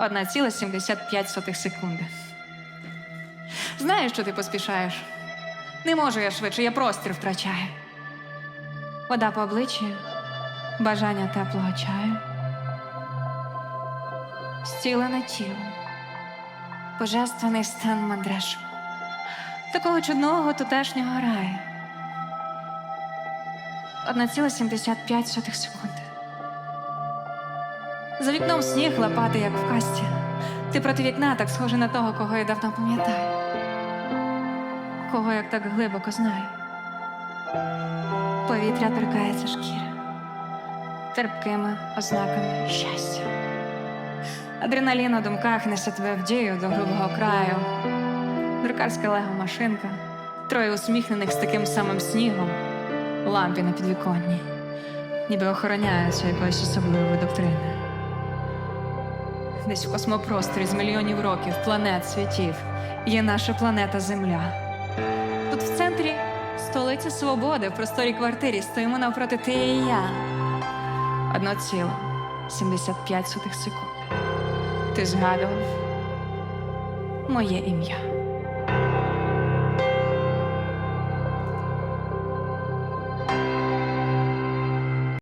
1,75 секунди. Знаєш, що ти поспішаєш? Не можу я швидше, я простір втрачаю. Вода по обличчю, бажання теплого чаю. Стілене тіло, божественний стан мандражу. Такого чудного тутешнього раю. 1,75 секунди. За вікном сніг лопати, як в касті. Ти проти вікна так схожий на того, кого я давно пам'ятаю. Кого як так глибоко знаю. Повітря торкається шкіри терпкими ознаками щастя. Адреналін у думках несе тебе в дію до грубого краю. Друкарська лего машинка, троє усміхнених з таким самим снігом, лампі на підвіконні, ніби охороняються якоїсь особливої доктрини. Десь в космопросторі з мільйонів років, планет, світів є наша планета Земля. Тут в центрі столиця свободи, в просторій квартирі стоїмо навпроти ти і я. Одно ціло, 75 сотих секунд. Ти згадував моє ім'я.